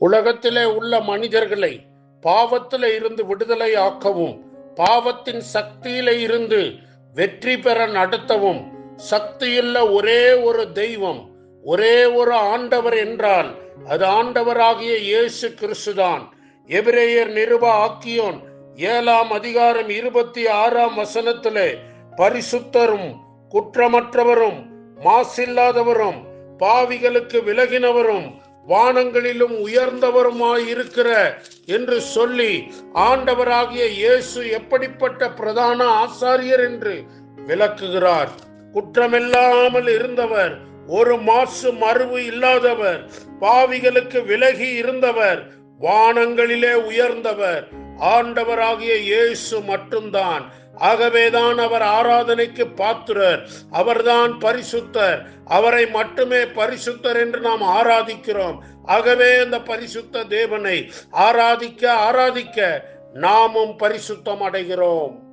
உலகத்திலே உள்ள மனிதர்களை பாவத்தில இருந்து விடுதலை ஆக்கவும் பாவத்தின் சக்தியில இருந்து வெற்றி பெற நடத்தவும் சக்தியுள்ள ஒரே ஒரு தெய்வம் ஒரே ஒரு ஆண்டவர் என்றால் அது ஆண்டவராகிய இயேசு கிறிஸ்துதான். எபிரேயர் நிருப ஆக்கியோன் ஏழாம் அதிகாரம் இருபத்தி ஆறாம் வசனத்திலே பரிசுத்தரும் குற்றமற்றவரும் மாசில்லாதவரும் பாவிகளுக்கு விலகினவரும் வானங்களிலும் உயர்ந்தவருமாயிருக்கிற என்று சொல்லி ஆண்டவராகிய இயேசு எப்படிப்பட்ட பிரதான ஆசாரியர் என்று விளக்குகிறார். குற்றமில்லாமல் இருந்தவர் ஒரு மாசு மறுவு இல்லாதவர் பாவிகளுக்கு விலகி இருந்தவர் வானங்களிலே உயர்ந்தவர். ஆண்டவராகிய இயேசு மட்டும்தான். ஆகவேதான் அவர் ஆராதனைக்கு பாத்திரர். அவர்தான் பரிசுத்தர். அவரை மட்டுமே பரிசுத்தர் என்று நாம் ஆராதிக்கிறோம். ஆகவே அந்த பரிசுத்த தேவனை ஆராதிக்க ஆராதிக்க நாமும் பரிசுத்தம் அடைகிறோம்.